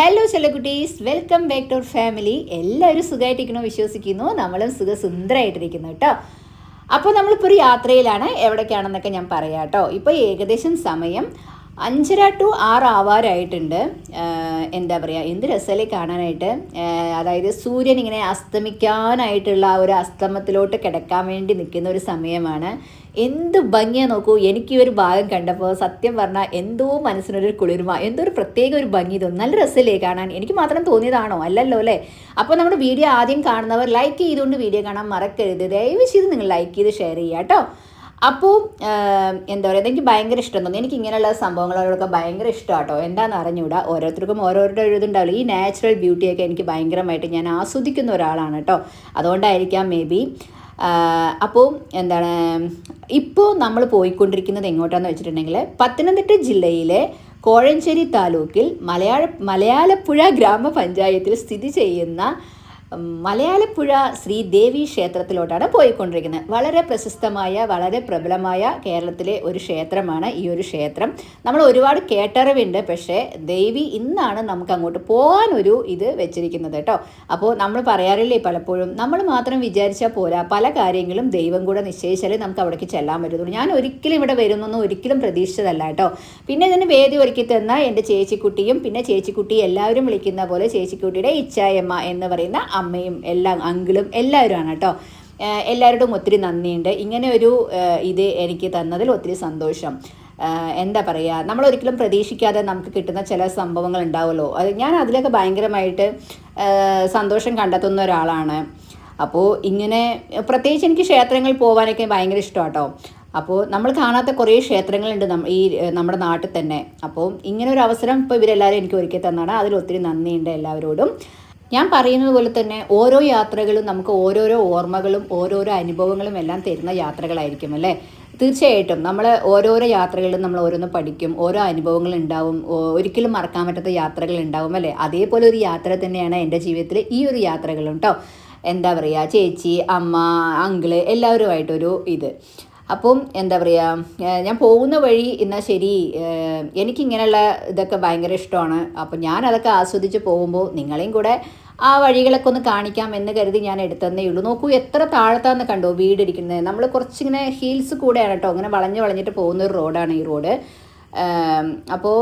Hello ചില കുട്ടീസ് welcome back to our family എല്ലാവരും സുഖമായിട്ടിരിക്കണോ വിശ്വസിക്കുന്നു. നമ്മളും സുഖസുന്ദരമായിട്ടിരിക്കുന്നു കേട്ടോ. അപ്പോൾ നമ്മളിപ്പോൾ ഒരു യാത്രയിലാണ്. എവിടേക്കാണെന്നൊക്കെ ഞാൻ പറയാം കേട്ടോ. ഇപ്പോൾ ഏകദേശം സമയം അഞ്ചര ടു ആറ് ആവാറായിട്ടുണ്ട്. എന്താ പറയുക എന്ത് രസമല്ലേ കാണാനായിട്ട്? അതായത് സൂര്യൻ ഇങ്ങനെ അസ്തമിക്കാനായിട്ടുള്ള ഒരു അസ്തമത്തിലോട്ട് കിടക്കാൻ വേണ്ടി നിൽക്കുന്ന ഒരു സമയമാണ്. എന്ത് ഭംഗിയാ നോക്കൂ. എനിക്ക് ഈ ഒരു ഭാഗം കണ്ടപ്പോൾ സത്യം പറഞ്ഞാൽ എന്തോ മനസ്സിനൊരു കുളിർമ എന്തോ ഒരു പ്രത്യേക ഒരു ഭംഗി തോന്നും. നല്ല രസമല്ലേ കാണാൻ. എനിക്ക് മാത്രം തോന്നിയതാണോ? അല്ലല്ലോ അല്ലേ? അപ്പോൾ നമ്മുടെ വീഡിയോ ആദ്യം കാണുന്നവർ ലൈക്ക് ചെയ്തുകൊണ്ട് വീഡിയോ കാണാൻ മറക്കരുത്. ദയവ് ചെയ്ത് നിങ്ങൾ ലൈക്ക് ചെയ്ത് ഷെയർ ചെയ്യുക കേട്ടോ. അപ്പോൾ എന്താ പറയുക എനിക്ക് ഭയങ്കര ഇഷ്ടം തോന്നി. എനിക്ക് ഇങ്ങനെയുള്ള സംഭവങ്ങളോടൊക്കെ ഭയങ്കര ഇഷ്ടമാണ് കേട്ടോ എന്താണെന്ന് അറിഞ്ഞുകൂടാ ഓരോരുത്തർക്കും ഓരോരുടെ എഴുതുണ്ടാവില്ല ഈ നാച്ചുറൽ ബ്യൂട്ടിയൊക്കെ എനിക്ക് ഭയങ്കരമായിട്ട് ഞാൻ ആസ്വദിക്കുന്ന ഒരാളാണ് കേട്ടോ. അതുകൊണ്ടായിരിക്കാം മേ ബി അപ്പോൾ എന്താണ് ഇപ്പോൾ നമ്മൾ പോയിക്കൊണ്ടിരിക്കുന്നത് എങ്ങോട്ടാന്ന് വെച്ചിട്ടുണ്ടെങ്കിൽ പത്തനംതിട്ട ജില്ലയിലെ കോഴഞ്ചേരി താലൂക്കിൽ മലയാള മലയാളപ്പുഴ ഗ്രാമപഞ്ചായത്തിൽ സ്ഥിതി ചെയ്യുന്ന ഉം, ശ്രീ ദേവി ക്ഷേത്രത്തിലോട്ടാണ് പോയിക്കൊണ്ടിരിക്കുന്നത്. വളരെ പ്രശസ്തമായ വളരെ പ്രബലമായ കേരളത്തിലെ ഒരു ക്ഷേത്രമാണ് ഈ ഒരു ക്ഷേത്രം. നമ്മൾ ഒരുപാട് കേട്ടറിവുണ്ട് പക്ഷേ ദേവി ഇന്നാണ് നമുക്ക് അങ്ങോട്ട് പോകാൻ ഒരു ഇത് വെച്ചിരിക്കുന്നത് കേട്ടോ. അപ്പോൾ നമ്മൾ പറയാറില്ലേ പലപ്പോഴും നമ്മൾ മാത്രം വിചാരിച്ചാൽ പോരാ പല കാര്യങ്ങളും ദൈവം കൂടെ നിശ്ചയിച്ചാലേ നമുക്ക് അവിടേക്ക് ചെല്ലാൻ പറ്റുള്ളൂ ഞാൻ ഒരിക്കലും ഇവിടെ വരുന്നൊന്നും ഒരിക്കലും പ്രതീക്ഷിച്ചതല്ല കേട്ടോ. പിന്നെ ഇതിന് വേദി ഒരുക്കി തന്ന എന്റെ ചേച്ചിക്കുട്ടിയും പിന്നെ ചേച്ചിക്കുട്ടി എല്ലാവരും വിളിക്കുന്ന പോലെ ചേച്ചിക്കുട്ടിയുടെ ഇച്ചായമ്മ എന്ന് പറയുന്ന അമ്മയും എല്ലാ അങ്കിളും എല്ലാവരുമാണ് കേട്ടോ. എല്ലാവരോടും ഒത്തിരി നന്ദിയുണ്ട്. ഇങ്ങനെ ഒരു ഇത് എനിക്ക് തന്നതിൽ ഒത്തിരി സന്തോഷം. എന്താ പറയുക നമ്മൾ ഒരിക്കലും പ്രതീക്ഷിക്കാതെ നമുക്ക് കിട്ടുന്ന ചില സംഭവങ്ങൾ ഉണ്ടാവുമല്ലോ. അത് ഞാൻ അതിലൊക്കെ ഭയങ്കരമായിട്ട് സന്തോഷം കണ്ടെത്തുന്ന ഒരാളാണ്. അപ്പോൾ ഇങ്ങനെ പ്രത്യേകിച്ച് എനിക്ക് ക്ഷേത്രങ്ങളിൽ പോകാനൊക്കെ ഭയങ്കര ഇഷ്ടമാണ് കേട്ടോ. അപ്പോൾ നമ്മൾ കാണാത്ത കുറേ ക്ഷേത്രങ്ങളുണ്ട് ഈ നമ്മുടെ നാട്ടിൽ തന്നെ. അപ്പോൾ ഇങ്ങനെ ഒരു അവസരം ഇപ്പോൾ ഇവരെല്ലാവരും എനിക്ക് ഒരുക്കി തന്നാണ്. അതിൽ ഒത്തിരി നന്ദിയുണ്ട് എല്ലാവരോടും. ഞാൻ പറയുന്നത് പോലെ തന്നെ ഓരോ യാത്രകളും നമുക്ക് ഓരോരോ ഓർമ്മകളും ഓരോരോ അനുഭവങ്ങളും എല്ലാം തരുന്ന യാത്രകളായിരിക്കും അല്ലേ? തീർച്ചയായിട്ടും നമ്മൾ ഓരോരോ യാത്രകളിലും നമ്മൾ ഓരോന്ന് പഠിക്കും ഓരോ അനുഭവങ്ങൾ ഉണ്ടാവും ഒരിക്കലും മറക്കാൻ പറ്റാത്ത യാത്രകൾ ഉണ്ടാവും അല്ലേ? അതേപോലെ ഒരു യാത്ര തന്നെയാണ് എന്റെ ജീവിതത്തിൽ ഈ ഒരു യാത്രകളും കേട്ടോ എന്താ പറയുക ചേച്ചി അമ്മ അങ്കിൾ എല്ലാവരുമായിട്ടൊരു ഇത്. അപ്പം എന്താ പറയുക ഞാൻ പോകുന്ന വഴി എന്നാൽ ശരി എനിക്കിങ്ങനെയുള്ള ഇതൊക്കെ ഭയങ്കര ഇഷ്ടമാണ്. അപ്പം ഞാൻ അതൊക്കെ ആസ്വദിച്ച് പോകുമ്പോൾ നിങ്ങളെയും കൂടെ ആ വഴികളൊക്കെ ഒന്ന് കാണിക്കാം എന്ന് കരുതി ഞാൻ എടുത്തന്നേ ഉള്ളൂ. നോക്കൂ എത്ര താഴത്താന്ന് കണ്ടോ വീടിരിക്കുന്നത്. നമ്മൾ കുറച്ചിങ്ങനെ ഹീൽസ് കൂടെയാണ് കേട്ടോ അങ്ങനെ വളഞ്ഞ് വളഞ്ഞിട്ട് പോകുന്ന ഒരു റോഡാണ് ഈ റോഡ് അപ്പോൾ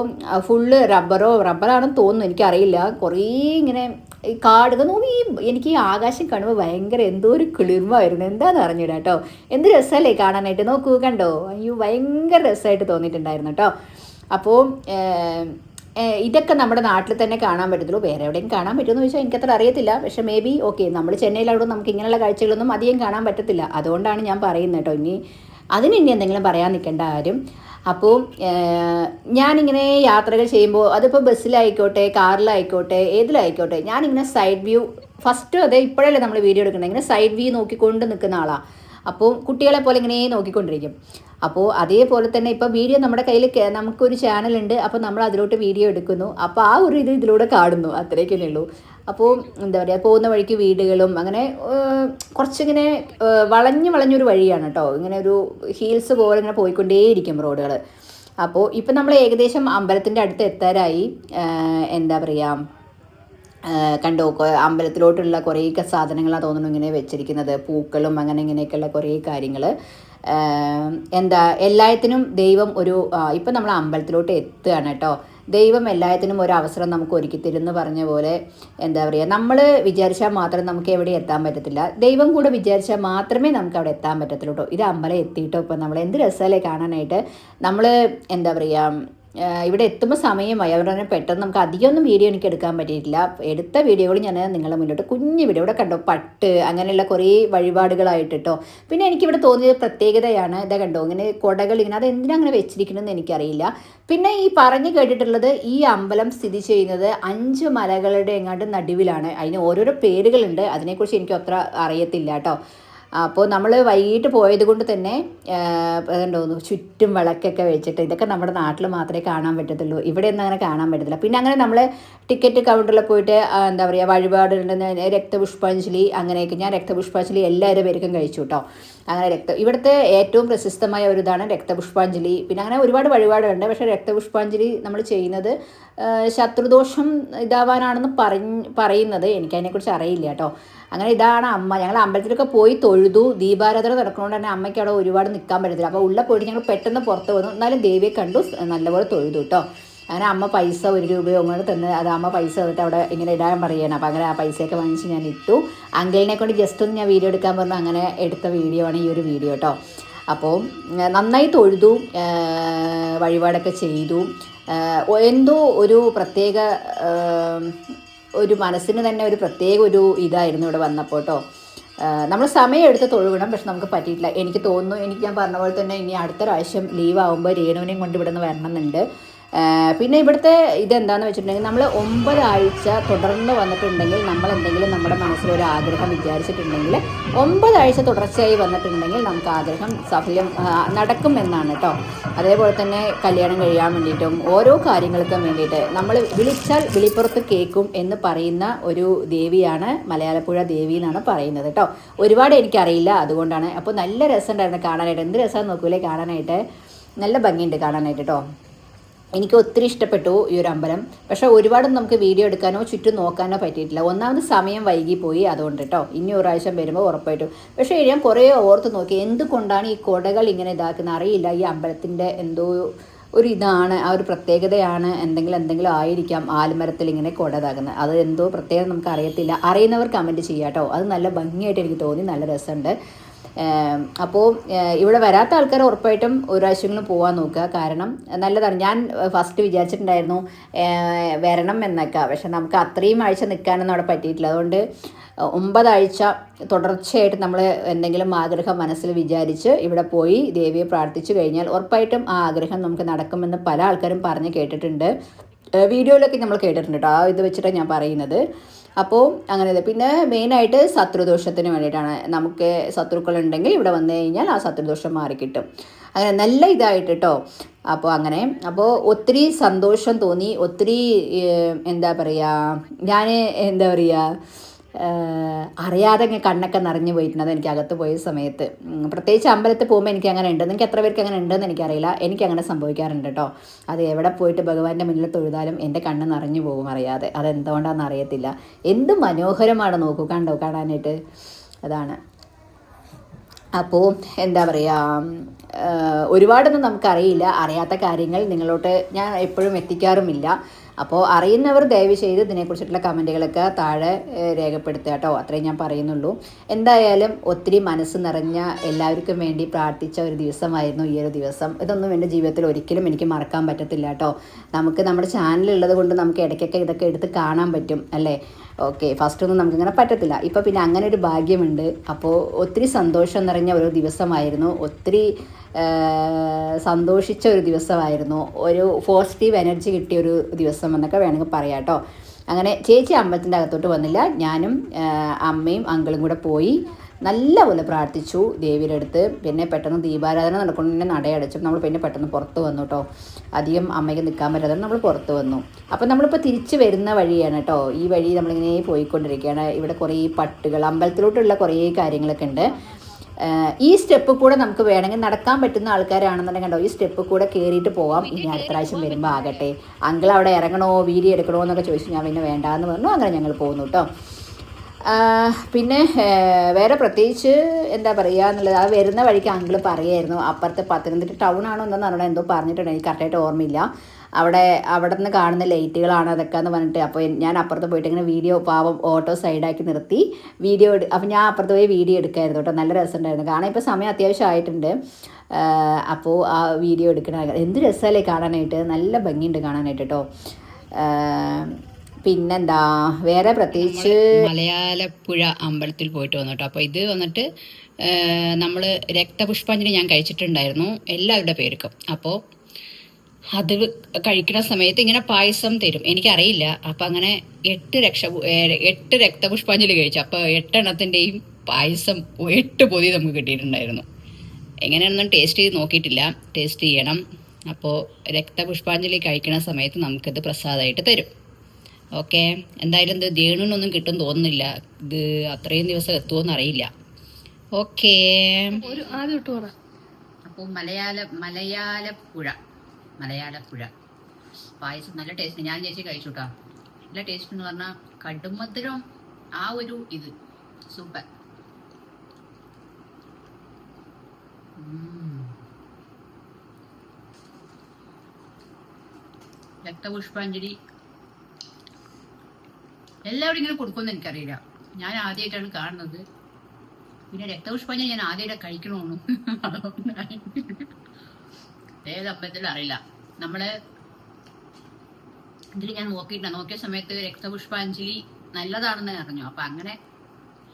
ഫുള്ള് റബ്ബറോ റബ്ബറാണെന്ന് തോന്നുന്നു എനിക്കറിയില്ല. കുറേ ഇങ്ങനെ ഈ കാട് ഇത് നോക്കി എനിക്ക് ഈ ആകാശം കാണുമ്പോൾ ഭയങ്കര എന്തോ ഒരു കിളിർമായിരുന്നു എന്താണെന്ന് അറിഞ്ഞിട കേട്ടോ എന്ത് രസമല്ലേ കാണാനായിട്ട്? നോക്കൂ കണ്ടോ? അയ്യോ ഭയങ്കര രസമായിട്ട് തോന്നിയിട്ടുണ്ടായിരുന്നു കേട്ടോ അപ്പോൾ ഇതൊക്കെ നമ്മുടെ നാട്ടിൽ തന്നെ കാണാൻ പറ്റത്തുള്ളൂ. വേറെ എവിടെയും കാണാൻ പറ്റുമെന്ന് ചോദിച്ചാൽ എനിക്കത്ര അറിയത്തില്ല. പക്ഷേ മേ ബി ഓക്കെ നമ്മൾ ചെന്നൈയിലവിടെ നമുക്ക് ഇങ്ങനെയുള്ള കാഴ്ചകളൊന്നും അധികം കാണാൻ പറ്റത്തില്ല. അതുകൊണ്ടാണ് ഞാൻ പറയുന്നത് കേട്ടോ ഇനി അതിന് ഇനി എന്തെങ്കിലും പറയാൻ നിൽക്കേണ്ട ആരും അപ്പോൾ ഞാനിങ്ങനെ യാത്രകൾ ചെയ്യുമ്പോൾ അതിപ്പോൾ ബസ്സിലായിക്കോട്ടെ കാറിലായിക്കോട്ടെ ഏതിലായിക്കോട്ടെ ഞാനിങ്ങനെ സൈഡ് വ്യൂ ഫസ്റ്റ് അതെ ഇപ്പോഴല്ലേ നമ്മൾ വീഡിയോ എടുക്കുന്നത്. ഇങ്ങനെ സൈഡ് വ്യൂ നോക്കിക്കൊണ്ട് നിൽക്കുന്ന ആളാണ് അപ്പോൾ കുട്ടികളെ പോലെ ഇങ്ങനെ നോക്കിക്കൊണ്ടിരിക്കും. അപ്പോൾ അതേപോലെ തന്നെ ഇപ്പോൾ വീഡിയോ നമ്മുടെ കയ്യിൽ നമുക്കൊരു ചാനലുണ്ട് അപ്പോൾ നമ്മൾ അതിലോട്ട് വീഡിയോ എടുക്കുന്നു. അപ്പോൾ ആ ഒരു ഇത് ഇതിലൂടെ കാണുന്നു. അത്രയൊക്കെ ഉള്ളൂ. അപ്പോൾ എന്താ പറയുക പോകുന്ന വഴിക്ക് വീടുകളും അങ്ങനെ കുറച്ചിങ്ങനെ വളഞ്ഞു വളഞ്ഞ് വളഞ്ഞൊരു വഴിയാണ് കേട്ടോ ഇങ്ങനെ ഒരു ഹീൽസ് പോലെ ഇങ്ങനെ പോയിക്കൊണ്ടേയിരിക്കും റോഡുകൾ അപ്പോൾ ഇപ്പം നമ്മൾ ഏകദേശം അമ്പലത്തിന്റെ അടുത്ത് എത്താറായി. എന്താ പറയുക കണ്ടു അമ്പലത്തിലോട്ടുള്ള കുറേയൊക്കെ സാധനങ്ങളാണ് തോന്നുന്നു ഇങ്ങനെ വെച്ചിരിക്കുന്നത്. പൂക്കളും അങ്ങനെ ഇങ്ങനെയൊക്കെയുള്ള കുറേ കാര്യങ്ങൾ എന്താ എല്ലാത്തിനും ദൈവം ഒരു ഇപ്പം നമ്മൾ അമ്പലത്തിലോട്ട് എത്തുകയാണ് കേട്ടോ ദൈവം എല്ലാത്തിനും ഒരു അവസരം നമുക്ക് ഒരുക്കി തരുമെന്ന് പറഞ്ഞ പോലെ എന്താ പറയുക നമ്മൾ വിചാരിച്ചാൽ മാത്രം നമുക്ക് എവിടെ എത്താൻ പറ്റത്തില്ല. ദൈവം കൂടെ വിചാരിച്ചാൽ മാത്രമേ നമുക്ക് അവിടെ എത്താൻ പറ്റത്തുള്ളൂ കേട്ടോ ഇത് അമ്പലം എത്തിയിട്ടോ? ഇപ്പം നമ്മൾ എന്ത് രസമല്ലേ കാണാനായിട്ട്? നമ്മൾ എന്താ പറയുക ഇവിടെ എത്തുമ്പോൾ സമയമായി. അവർ തന്നെ പെട്ടെന്ന് നമുക്ക് അധികമൊന്നും വീഡിയോ എനിക്ക് എടുക്കാൻ പറ്റിയിട്ടില്ല. എടുത്ത വീഡിയോകൾ ഞാൻ നിങ്ങളുടെ മുന്നോട്ട് കുഞ്ഞു വീഡിയോ ഇവിടെ കണ്ടോ? പട്ട് അങ്ങനെയുള്ള കുറേ വഴിപാടുകളായിട്ട് കേട്ടോ പിന്നെ എനിക്കിവിടെ തോന്നിയത് പ്രത്യേകതയാണ്. ഇതാ കണ്ടോ? ഇങ്ങനെ കൊടകൾ ഇങ്ങനെ അത് എന്തിനാ അങ്ങനെ വെച്ചിരിക്കണമെന്ന് എനിക്കറിയില്ല. പിന്നെ ഈ പറഞ്ഞു കേട്ടിട്ടുള്ളത് ഈ അമ്പലം സ്ഥിതി ചെയ്യുന്നത് അഞ്ച് മലകളുടെ എങ്ങാണ്ട് നടുവിലാണ്. അതിന് ഓരോരോ പേരുകളുണ്ട്. അതിനെക്കുറിച്ച് എനിക്ക് അത്ര അറിയത്തില്ല കേട്ടോ. അപ്പോൾ നമ്മൾ വൈകിട്ട് പോയത് കൊണ്ട് തന്നെ എന്തോന്നു ചുറ്റും വിളക്കൊക്കെ വെച്ചിട്ട് ഇതൊക്കെ നമ്മുടെ നാട്ടിൽ മാത്രമേ കാണാൻ പറ്റത്തുള്ളൂ. ഇവിടെ ഒന്നും അങ്ങനെ കാണാൻ പറ്റത്തില്ല. പിന്നെ അങ്ങനെ നമ്മൾ ടിക്കറ്റ് കൗണ്ടറിൽ പോയിട്ട് എന്താ പറയുക വഴിപാട് രക്തപുഷ്പാഞ്ജലി അങ്ങനെയൊക്കെ ഞാൻ രക്തപുഷ്പാഞ്ജലി എല്ലാവരും പേർക്കും കഴിച്ചു കേട്ടോ അങ്ങനെ രക്ത ഇവിടുത്തെ ഏറ്റവും പ്രശസ്തമായ ഒരു ഇതാണ് രക്തപുഷ്പാഞ്ജലി. പിന്നെ അങ്ങനെ ഒരുപാട് വഴിപാടുണ്ട് പക്ഷേ രക്തപുഷ്പാഞ്ജലി നമ്മൾ ചെയ്യുന്നത് ശത്രുദോഷം ഇതാവാനാണെന്ന് പറഞ്ഞ് പറയുന്നത് എനിക്കതിനെക്കുറിച്ച് അറിയില്ല കേട്ടോ അങ്ങനെ ഇതാണ് അമ്മ. ഞങ്ങൾ അമ്പലത്തിലൊക്കെ പോയി തൊഴുതു. ദീപാരാധന നടക്കുന്നതുകൊണ്ട് തന്നെ അമ്മയ്ക്ക് അവിടെ ഒരുപാട് നിൽക്കാൻ പറ്റത്തില്ല. അപ്പോൾ ഉള്ള പോയിട്ട് ഞങ്ങൾ പെട്ടെന്ന് പുറത്ത് വന്നു. എന്നാലും ദേവിയെ കണ്ടു. നല്ലപോലെ തൊഴുതു കേട്ടോ അങ്ങനെ അമ്മ പൈസ ഒരു രൂപയോ അങ്ങനെ തന്ന് അത് അമ്മ പൈസ തന്നിട്ട് അവിടെ ഇങ്ങനെ ഇടാൻ പറയണം അപ്പോൾ അങ്ങനെ ആ പൈസയൊക്കെ വാങ്ങിച്ച് ഞാൻ ഇട്ടു. അങ്കിളിനെ കൊണ്ട് ജസ്റ്റ് ഒന്ന് ഞാൻ വീഡിയോ എടുക്കാൻ പറഞ്ഞു. അങ്ങനെ എടുത്ത വീഡിയോ ആണ് ഈ ഒരു വീഡിയോ കേട്ടോ അപ്പോൾ നന്നായി തൊഴുതു. വഴിപാടൊക്കെ ചെയ്തു. എന്തോ ഒരു പ്രത്യേക ഒരു മനസ്സിന് തന്നെ ഒരു പ്രത്യേക ഒരു ഇതായിരുന്നു ഇവിടെ വന്നപ്പോൾ കേട്ടോ നമ്മൾ സമയം എടുത്ത് തൊഴുകണം പക്ഷെ നമുക്ക് പറ്റിയിട്ടില്ല. എനിക്ക് തോന്നുന്നു എനിക്ക് ഞാൻ പറഞ്ഞ പോലെ തന്നെ ഇനി അടുത്ത പ്രാവശ്യം ലീവ് ആകുമ്പോൾ രേണുവിനെയും കൊണ്ട് ഇവിടെ നിന്ന് പിന്നെ ഇവിടുത്തെ ഇതെന്താന്ന് വെച്ചിട്ടുണ്ടെങ്കിൽ നമ്മൾ ഒമ്പതാഴ്ച തുടർന്ന് വന്നിട്ടുണ്ടെങ്കിൽ നമ്മൾ എന്തെങ്കിലും നമ്മുടെ മനസ്സിൽ ഒരു ആഗ്രഹം വിചാരിച്ചിട്ടുണ്ടെങ്കിൽ ഒമ്പതാഴ്ച തുടർച്ചയായി വന്നിട്ടുണ്ടെങ്കിൽ നമുക്ക് ആഗ്രഹം സഫലം ആ, നടക്കും എന്നാണ് കേട്ടോ അതേപോലെ തന്നെ കല്യാണം കഴിയാൻ വേണ്ടിയിട്ടും ഓരോ കാര്യങ്ങൾക്കും വേണ്ടിയിട്ട് നമ്മൾ വിളിച്ചാൽ വിളിപ്പുറത്ത് കേൾക്കും എന്ന് പറയുന്ന ഒരു ദേവിയാണ് മലയാളപ്പുഴ ദേവി എന്നാണ് പറയുന്നത് കേട്ടോ ഒരുപാട് എനിക്കറിയില്ല അതുകൊണ്ടാണ്. അപ്പോൾ നല്ല രസമുണ്ടായിരുന്നു കാണാനായിട്ട്. എന്ത് രസമാണെന്ന് നോക്കൂലേ കാണാനായിട്ട്? നല്ല ഭംഗിയുണ്ട് കാണാനായിട്ട് കേട്ടോ എനിക്ക് ഒത്തിരി ഇഷ്ടപ്പെട്ടു ഈ ഒരു അമ്പലം. പക്ഷേ ഒരുപാടൊന്നും നമുക്ക് വീഡിയോ എടുക്കാനോ ചുറ്റും നോക്കാനോ പറ്റിയിട്ടില്ല. ഒന്നാമത് സമയം വൈകിപ്പോയി അതുകൊണ്ട് കേട്ടോ ഇനി ഒരാഴ്ച വരുമ്പോൾ ഉറപ്പായിട്ടും. പക്ഷേ ഞാൻ കുറേ ഓർത്ത് നോക്കി. എന്തുകൊണ്ടാണ് ഈ കൊടകൾ ഇങ്ങനെ ഇതാക്കുന്നത്? അറിയില്ല. ഈ അമ്പലത്തിന്റെ എന്തോ ഒരു ഇതാണ് ആ ഒരു പ്രത്യേകതയാണ് എന്തെങ്കിലും എന്തെങ്കിലും ആയിരിക്കാം ആൽമരത്തിൽ ഇങ്ങനെ കൊടതാകുന്നത് അത് എന്തോ പ്രത്യേകത നമുക്ക് അറിയത്തില്ല. അറിയുന്നവർ കമന്റ് ചെയ്യാം കേട്ടോ അത് നല്ല ഭംഗിയായിട്ട് എനിക്ക് തോന്നി. നല്ല രസമുണ്ട്. അപ്പോൾ ഇവിടെ വരാത്ത ആൾക്കാർ ഉറപ്പായിട്ടും ഒരു പ്രാവശ്യങ്ങളും പോകാൻ നോക്കുക. കാരണം നല്ലതാണ്. ഞാൻ ഫസ്റ്റ് വിചാരിച്ചിട്ടുണ്ടായിരുന്നു വരണം എന്നൊക്കെ. പക്ഷെ നമുക്ക് അത്രയും ആഴ്ച നിൽക്കാനൊന്നും അവിടെ പറ്റിയിട്ടില്ല. അതുകൊണ്ട് ഒമ്പതാഴ്ച തുടർച്ചയായിട്ട് നമ്മൾ എന്തെങ്കിലും ആഗ്രഹം മനസ്സിൽ വിചാരിച്ച് ഇവിടെ പോയി ദേവിയെ പ്രാർത്ഥിച്ചു കഴിഞ്ഞാൽ ഉറപ്പായിട്ടും ആ ആഗ്രഹം നമുക്ക് നടക്കുമെന്ന് പല ആൾക്കാരും പറഞ്ഞ് കേട്ടിട്ടുണ്ട്. വീഡിയോയിലൊക്കെ നമ്മൾ കേട്ടിട്ടുണ്ട് കേട്ടോ ആ ഇത് വെച്ചിട്ടാണ് ഞാൻ പറയുന്നത്. അപ്പോൾ അങ്ങനെ. പിന്നെ മെയിനായിട്ട് ശത്രുദോഷത്തിന് വേണ്ടിയിട്ടാണ്. നമുക്ക് ശത്രുക്കളുണ്ടെങ്കിൽ ഇവിടെ വന്നു കഴിഞ്ഞാൽ ആ ശത്രുദോഷം മാറിക്കിട്ടും. അങ്ങനെ നല്ല ഇതായിട്ട് കേട്ടോ അപ്പോൾ അങ്ങനെ. അപ്പോൾ ഒത്തിരി സന്തോഷം തോന്നി. ഒത്തിരി എന്താ പറയുക ഞാൻ എന്താ പറയുക അറിയാതെ കണ്ണൊക്കെ നിറഞ്ഞു പോയിട്ടുണ്ട് എനിക്ക് അകത്ത് പോയ സമയത്ത്. പ്രത്യേകിച്ച് അമ്പലത്തിൽ പോകുമ്പോൾ എനിക്ക് അങ്ങനെ ഉണ്ട്. നിങ്ങൾക്ക് എത്ര പേർക്ക് അങ്ങനെ ഉണ്ടെന്ന് എനിക്കറിയില്ല. എനിക്ക് അങ്ങനെ സംഭവിക്കാറുണ്ട് കേട്ടോ. അത് എവിടെ പോയിട്ട് ഭഗവാന്റെ മുന്നിൽ തൊഴുതാലും എന്റെ കണ്ണ് നിറഞ്ഞു പോകും അറിയാതെ. അതെന്തുകൊണ്ടാണെന്ന് അറിയത്തില്ല. എന്ത് മനോഹരമാണ് നോക്കൂ കണ്ടോ? കാണാനായിട്ട്. അതാണ്. അപ്പോൾ എന്താ പറയുക ഒരുപാടൊന്നും നമുക്കറിയില്ല. അറിയാത്ത കാര്യങ്ങൾ നിങ്ങളോട്ട് ഞാൻ എപ്പോഴും എത്തിക്കാറുമില്ല. അപ്പോൾ അറിയുന്നവർ ദയവ് ചെയ്ത് ഇതിനെക്കുറിച്ചിട്ടുള്ള കമന്റുകളൊക്കെ താഴെ രേഖപ്പെടുത്തുക കേട്ടോ. അത്രയും ഞാൻ പറയുന്നുള്ളൂ. എന്തായാലും ഒത്തിരി മനസ്സ് നിറഞ്ഞ എല്ലാവർക്കും വേണ്ടി പ്രാർത്ഥിച്ച ഒരു ദിവസമായിരുന്നു ഈ ഒരു ദിവസം. ഇതൊന്നും എന്റെ ജീവിതത്തിൽ ഒരിക്കലും എനിക്ക് മറക്കാൻ പറ്റത്തില്ല കേട്ടോ. നമുക്ക് നമ്മുടെ ചാനലുള്ളത് കൊണ്ട് നമുക്ക് ഇടയ്ക്കൊക്കെ ഇതൊക്കെ എടുത്ത് കാണാൻ പറ്റും അല്ലേ? ഓക്കെ ഫസ്റ്റ് ഒന്നും നമുക്കിങ്ങനെ പറ്റത്തില്ല. ഇപ്പോൾ പിന്നെ അങ്ങനെ ഒരു ഭാഗ്യമുണ്ട്. അപ്പോൾ ഒത്തിരി സന്തോഷം നിറഞ്ഞ ഒരു ദിവസമായിരുന്നു. ഒത്തിരി സന്തോഷിച്ച ഒരു ദിവസമായിരുന്നു. ഒരു പോസിറ്റീവ് എനർജി കിട്ടിയ ഒരു ദിവസം എന്നൊക്കെ വേണമെങ്കിൽ പറയാം കേട്ടോ അങ്ങനെ ചേച്ചി അമ്പലത്തിന്റെ അകത്തോട്ട് വന്നില്ല. ഞാനും അമ്മയും അങ്കിളും കൂടെ പോയി നല്ലപോലെ പ്രാർത്ഥിച്ചു ദേവിയുടെ അടുത്ത്. പിന്നെ പെട്ടെന്ന് ദീപാരാധന നടക്കുന്ന തന്നെ നടയടച്ചു. നമ്മൾ പിന്നെ പെട്ടെന്ന് പുറത്ത് വന്നു കേട്ടോ അധികം അമ്മയ്ക്ക് നിൽക്കാൻ പറ്റാതെ നമ്മൾ പുറത്ത് വന്നു. അപ്പം നമ്മളിപ്പോൾ തിരിച്ച് വരുന്ന വഴിയാണ് കേട്ടോ ഈ വഴി നമ്മളിങ്ങനെ പോയിക്കൊണ്ടിരിക്കുകയാണ്. ഇവിടെ കുറേ പട്ടുകൾ അമ്പലത്തിലോട്ടുള്ള കുറേ കാര്യങ്ങളൊക്കെ ഉണ്ട്. ഈ സ്റ്റെപ്പ് കൂടെ നമുക്ക് വേണമെങ്കിൽ നടക്കാൻ പറ്റുന്ന ആൾക്കാരാണെന്നുണ്ടെങ്കിൽ കണ്ടോ ഈ സ്റ്റെപ്പ് കൂടെ കയറിയിട്ട് പോവാം. ഇനി അടുത്ത പ്രാവശ്യം വരുമ്പോൾ ആകട്ടെ. അങ്കിൾ അവിടെ ഇറങ്ങണോ വീഡിയോ എടുക്കണോ എന്നൊക്കെ ചോദിച്ചു ഞാൻ പിന്നെ വേണ്ടാന്ന് പറഞ്ഞു. അങ്ങനെ ഞങ്ങൾ പോകുന്നു കേട്ടോ പിന്നെ വേറെ പ്രത്യേകിച്ച് എന്താ പറയുക എന്നുള്ളത് ആ വരുന്ന വഴിക്ക് അങ്കിൾ പറയായിരുന്നു അപ്പുറത്തെ പത്തനംതിട്ട ടൗൺ ആണോ എന്നു പറഞ്ഞാൽ എന്തോ പറഞ്ഞിട്ടുണ്ടെങ്കിൽ കറക്റ്റായിട്ട് ഓർമ്മയില്ല. അവിടെ അവിടെ നിന്ന് കാണുന്ന ലൈറ്റുകളാണ് അതൊക്കെ എന്ന് പറഞ്ഞിട്ട് അപ്പോൾ ഞാൻ അപ്പുറത്ത് പോയിട്ട് ഇങ്ങനെ വീഡിയോ പാവം ഓട്ടോ സൈഡാക്കി നിർത്തി വീഡിയോ എടു അപ്പോൾ ഞാൻ അപ്പുറത്ത് പോയി വീഡിയോ എടുക്കായിരുന്നു കേട്ടോ. നല്ല രസമുണ്ടായിരുന്നു. കാരണം ഇപ്പോൾ സമയം അത്യാവശ്യം ആയിട്ടുണ്ട്. അപ്പോൾ ആ വീഡിയോ എടുക്കണ എന്ത് രസമല്ലേ കാണാനായിട്ട്. നല്ല ഭംഗിയുണ്ട് കാണാനായിട്ട് കേട്ടോ. പിന്നെന്താ? വേറെ പ്രത്യേകിച്ച് മലയാലപ്പുഴ അമ്പലത്തിൽ പോയിട്ട് വന്നിട്ടോ അപ്പോൾ ഇത് വന്നിട്ട് നമ്മൾ രക്തപുഷ്പാഞ്ജലി ഞാൻ കഴിച്ചിട്ടുണ്ടായിരുന്നു. എല്ലാവരുടെ പേർക്കും. അപ്പോൾ അത് കഴിക്കുന്ന സമയത്ത് ഇങ്ങനെ പായസം തരും. എനിക്കറിയില്ല. അപ്പം അങ്ങനെ എട്ട് രക്ഷ എട്ട് രക്തപുഷ്പാഞ്ജലി കഴിച്ചു. അപ്പോൾ എട്ടെണ്ണത്തിന്റെയും പായസം എട്ട് പൊതി നമുക്ക് കിട്ടിയിട്ടുണ്ടായിരുന്നു. എങ്ങനെയാണെന്നും ടേസ്റ്റ് ചെയ്ത് നോക്കിയിട്ടില്ല. ടേസ്റ്റ് ചെയ്യണം. അപ്പോൾ രക്തപുഷ്പാഞ്ജലി കഴിക്കുന്ന സമയത്ത് നമുക്കിത് പ്രസാദമായിട്ട് തരും. ഓക്കെ എന്തായാലും ഇത് ദേണുനൊന്നും കിട്ടും തോന്നുന്നില്ല. ഇത് അത്രയും ദിവസം എത്തുമോന്ന് അറിയില്ല. ഓക്കേ ഒരു ആദ്യം അപ്പോൾ മലയാള മലയാളപ്പുഴ മലയാളപ്പുഴ പായസം നല്ല ടേസ്റ്റ് ഞാൻ ചേച്ചി കഴിച്ചു നല്ല ടേസ്റ്റ് എന്ന് പറഞ്ഞാൽ കടുമധുരം ആ ഒരു ഇത്. സൂപ്പർ. രക്തപുഷ്പാഞ്ജലി. എല്ലാവരും ഇങ്ങനെ കൊടുക്കുമെന്ന് എനിക്കറിയില്ല. ഞാൻ ആദ്യമായിട്ടാണ് കാണുന്നത്. പിന്നെ രക്തപുഷ്പാഞ്ജലി ഞാൻ ആദ്യമായിട്ട് കഴിക്കണമെന്നു ഏത് അമ്പലത്തിൽ അറിയില്ല. നമ്മൾ ഇതിൽ ഞാൻ നോക്കിയിട്ടില്ല. നോക്കിയ സമയത്ത് രക്തപുഷ്പാഞ്ജലി നല്ലതാണെന്ന് അറിഞ്ഞു. അപ്പൊ അങ്ങനെ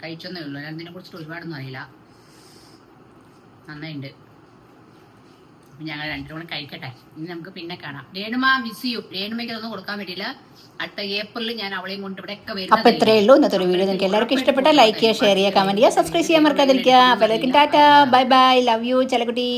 കഴിച്ചെന്നേ ഉള്ളൂ. ഇതിനെ കുറിച്ചിട്ട് ഒരുപാടൊന്നും അറിയില്ല. നന്നായിണ്ട്. അപ്പൊ ഞങ്ങൾ രണ്ടും കൂടെ കഴിക്കട്ടെ. ഇനി നമുക്ക് പിന്നെ കാണാം. രേണുമ മിസ് ചെയ്യും രേണുമയ്ക്ക് അതൊന്നും കൊടുക്കാൻ പറ്റില്ല അടുത്ത ഏപ്രിലിൽ ഞാൻ അവളെയും കൊണ്ട് ഇവിടെ ഒക്കെ വരും അപ്പൊ ഇത്രയേ ഉള്ളൂ. ഇന്നത്തെ ഒരു വീഡിയോ നിങ്ങൾക്ക് എല്ലാവർക്കും ഇഷ്ടപ്പെട്ട ലൈക്ക് ചെയ്യുക ഷെയർ ചെയ്യുക കമന്റ് ചെയ്യുക സബ്സ്ക്രൈബ് ചെയ്യാൻ മറക്കാതിരിക്കുക. അപ്പോൾ എല്ലാവർക്കും ടാറ്റ. Bye bye love you ചെലക്കുട്ടി.